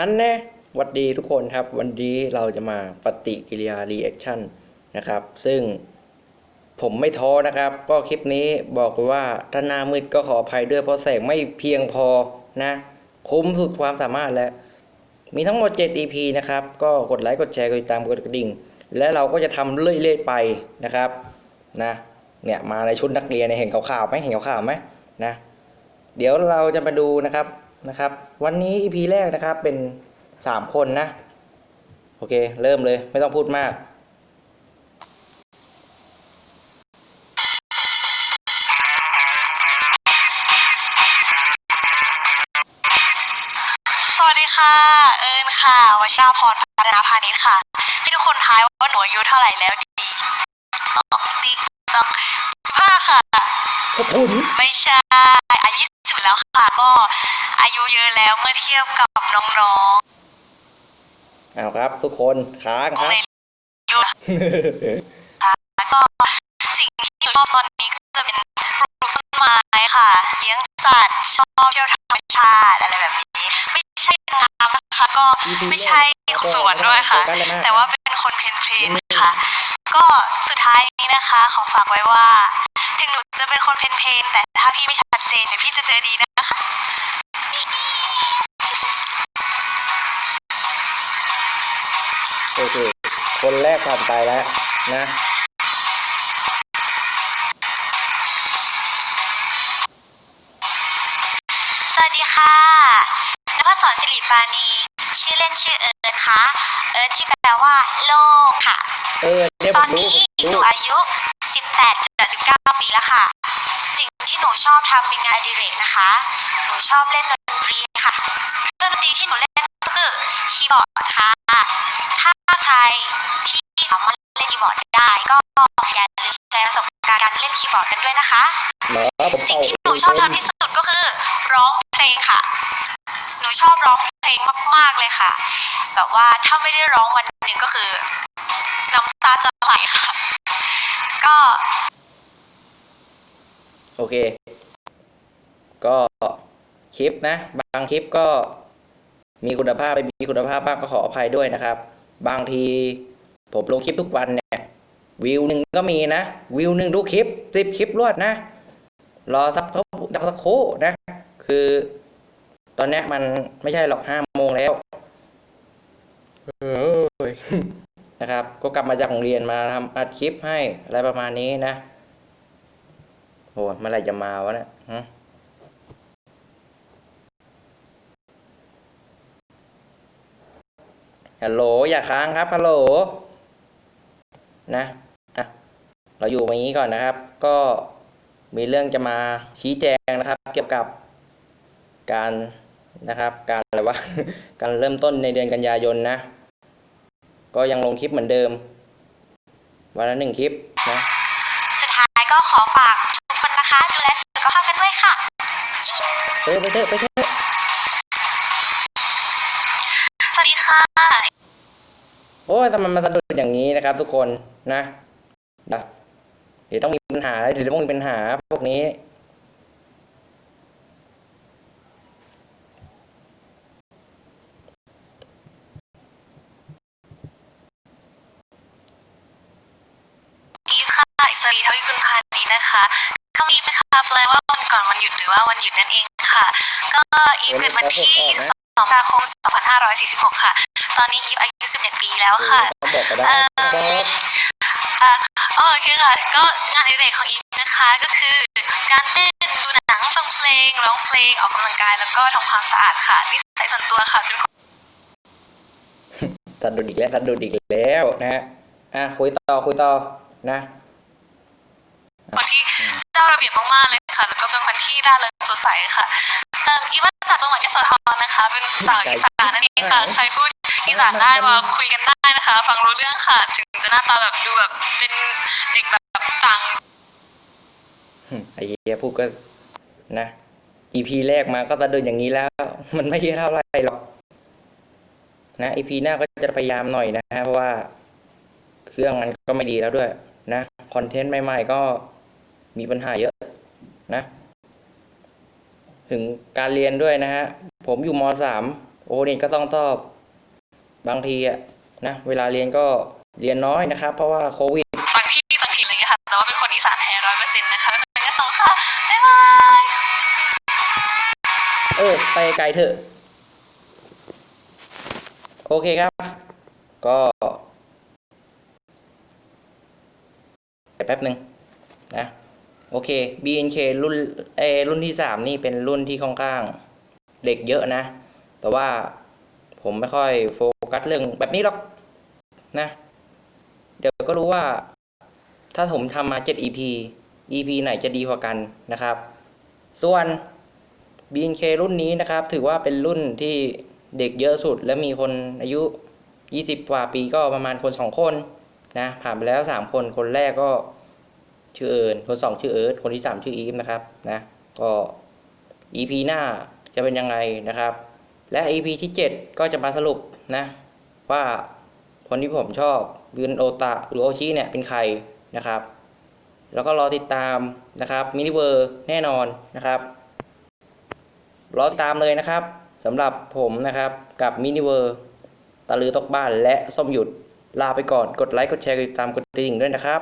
ฮันแน่หวัดดีทุกคนครับ วันนี้เราจะมาปฏิกิริยารีแอคชั่นนะครับ ซึ่งผมไม่ท้อนะครับ ก็คลิปนี้บอกว่าถ้าหน้ามืดก็ขออภัยด้วยเพราะแสงไม่เพียงพอนะ คุ้มสุดความสามารถแล้ว มีทั้งหมด 7 EP นะครับ ก็กดไลค์กดแชร์กดติดตามกดกระดิ่ง และเราก็จะทำเรื่อยๆไปนะครับนะเนี่ยมาในชุดนักเรียนเนี่ยเห็นขาวๆไหมเห็นขาวๆไหมนะเดี๋ยวเราจะมาดูนะครับ นะครับ วันนี้ EP แรกนะครับเป็นสามคนนะ โอเค เริ่มเลยไม่ต้องพูดมาก สวัสดีค่ะ เอิญค่ะวชาพรพัฒนาพาณิชย์ค่ะให้ทุกคนทายว่าหนูอายุเท่าไหร่แล้วดีตอกติ๊กตอกสิบห้าค่ะ สถุนไม่ใช่อายุ สิบแล้วค่ะ ก็อายุเยอะแล้วเมื่อเทียบกับน้องเอาครับ ทุกคนค้างคๆรับในรุ่นแล้วก็สิ่งที่หนูชอบตอนนี้ก็จะเป็นปลูกต้นไม้ค่ะ เลี้ยงสัตว์ชอบเที่ยวธรรมชาติอะไรแบบนี้ ไม่ใช่นางงามนะคะ ก็ EP ไม่ใช่สวนด้วยค่ะแรกก็ไม่ต้องโฟกัสเลยมากแต่ว่าเป็นคนเพลนเพลนค่ะ ก็สุดท้ายนี้นะคะ ขอฝากไว้ว่า ถึงหนูจะเป็นคนเพลนเพลนแต่ถ้าพี่ไม่ชัดเจนเดี๋ยวพี่จะเจอดีนะคะ โอเค คนแรกผ่านไปแล้วนะ สวัสดีค่ะนภัสสรสิริปานี ชื่อเล่นชื่อเอิร์ธค่ะ เอิร์ธที่แปลว่าโลกค่ะ เออเนี่ยตผอนมรู้นี้ผมหนูรู้อายุ 18จะ19 ปีแล้วค่ะ สิ่งที่หนูชอบทำเป็นงานอดิเรกนะคะ หนูชอบเล่นดนตรีค่ะ เครื่องดนตรีที่หนูเล่นก็คือคีย์บอร์ดค่ะ ถ้าใครที่สามารถเล่นคีย์บอร์ดได้ก็อย่าลืมแชร์ประสบการณ์การเล่นคีย์บอร์ดกันด้วยนะคะเหรอผมสิ่งเป่าที่หนูชอบทำที่สุดก็คือร้องเพลงค่ะห นูชอบร้องเพลงมาก ๆเลยค่ะ แบบว่าถ้าไม่ได้ร้องวันหนึ่งก็คือน้ำตาจะไหลค่ะ ก็ โอเค ก็คลิปนะ บางคลิปก็มีคุณภาพไม่มีคุณภาพบ้างก็ขออภัยด้วยนะครับ บางทีผมลงคลิปทุกวันเนี่ย วิวหนึ่งก็มีนะ วิวหนึ่งทุกคลิปสิบคลิปรวดนะ รอสักพักสักครู่นะ คือ ตอนเนี้ยมันไม่ใช่หรอกห้าโมงแล้วเอ้ยนะครับ ก็กลับมาจากโรงเรียนมาทำอัดคลิปให้อะไรประมาณนี้นะโอ้เมื่อไหรจะมาวะเนี่ยฮะฮัลโหลอย่าค้างครับฮัลโหลนะอะเราอยู่อย่างนี้ก่อนนะครับ ก็มีเรื่องจะมาชี้แจงนะครับ เกี่ยวกับการ นะครับ การอะไรวะ การเริ่มต้นในเดือนกันยายนนะ ก็ยังลงคลิปเหมือนเดิม วันละหนึ่งคลิปนะสุดท้ายก็ขอฝากทุกคนนะคะดูแลสุขภาพกันด้วยค่ะเออไปเถอะไปเถอะสวัสดีค่ะ โอ้ยทำไมมันสะดุดอย่างนี้นะครับ ทุกคนนะนะเดี๋ยวต้องมีปัญหาเดี๋ยวต้องมีปัญหาพวกนี้ อีฟค่ะอิสรีทวิคุณพานีนะคะคำอีฟนะคะแปลว่าวันก่อนวันหยุดหรือว่าวันหยุดนั่นเองค่ะ ก็อีฟเกิดวันที่22ตุลาคม 2546 ค่ะ ตอนนี้อีฟอายุ 11 ปีแล้วค่ะต้องบอกก็ได้เอิ่ก็มอะโอเคค่ะ ก็งานอดิเรกของอีฟนะคะ ก็คือการเต้น ดูหนัง ฟังเพลง ร้องเพลง ออกกำลังกาย แล้วก็ทำความสะอาดค่ะ นิสัยส่วนตัวค่ะเป็นคนสะดุดอีกแล้วสะดุดอีกแล้วนะฮะ อะคุยต่อคุยต่อนะ ที่เจ้าระเบียบมากๆเลยค่ะแล้วก็เป็นคนที่ร่าเริงสดใสค่ะเอิ่มอีฟมาจากจังหวัดยโสธรนะคะ เป็นสาวอีสานนั่นเองค่ะใครพูดอีสานได้มาคุยกันได้นะคะ ฟังรู้เรื่องค่ะ ถึงจะหน้าตาแบบดูแบบเป็นเด็กแบบต่างไอ้เหี้ยพูดก็นะ EP แรกมาก็สะดุดอย่างนี้แล้ว มันไม่เยอะเท่าไหร่หรอกนะ EP หน้าก็จะพยายามหน่อยนะเพราะว่า เครื่องมันก็ไม่ดีแล้วด้วย นะคอนเทนต์ใหม่ๆก็ มีปัญหาเยอะนะ ถึงการเรียนด้วยนะฮะ ผมอยู่มสามโอ้นี่ก็ต้องตอบบางทีอะนะ เวลาเรียนก็เรียนน้อยนะครับ เพราะว่าโควิดบางที่บางทีอะไรเงี้ยค่ะแต่ว่าเป็นคนอีสานแท้ร้อยเปอร์เซ็นต์นะคะเป็นคนยโสค่ะบ๊ายบายเออไปไกลเถอะ โอเคครับ ก็เดี๋ยวแป๊บหนึ่งนะ โอเค BNK รุ่นเอรุ่นที่สามนี่เป็นรุ่นที่ค่อนข้างเด็กเยอะนะ แต่ว่าผมไม่ค่อยโฟกัสเรื่องแบบนี้หรอกนะ เดี๋ยวก็รู้ว่า ถ้าผมทำมา 7 EP EP ไหนจะดีกว่ากันนะครับ ส่วน BNK รุ่นนี้นะครับ ถือว่าเป็นรุ่นที่เด็กเยอะสุด และมีคนอายุ 20 กว่าปีก็ประมาณคน 2 คนนะ ผ่านไปแล้ว 3 คนคนแรกก็ ชื่อเอิญคน2ชื่อเอิร์ธคนที่3ชื่ออีฟนะครับนะก็ EP หน้าจะเป็นยังไงนะครับ และ EP ที่ 7 ก็จะมาสรุปนะว่าคนที่ผมชอบบินโอตะหรือโอชิเนี่ยเป็นใครนะครับ แล้วก็รอติดตามนะครับมินิเวอร์แน่นอนนะครับ รอติดตามเลยนะครับสำหรับผมนะครับกับมินิเวอร์ตะลือตกบ้านและส้มหยุดลาไปก่อนกดไลค์กดแชร์กดติดตามกดกระดิ่งด้วยนะครับ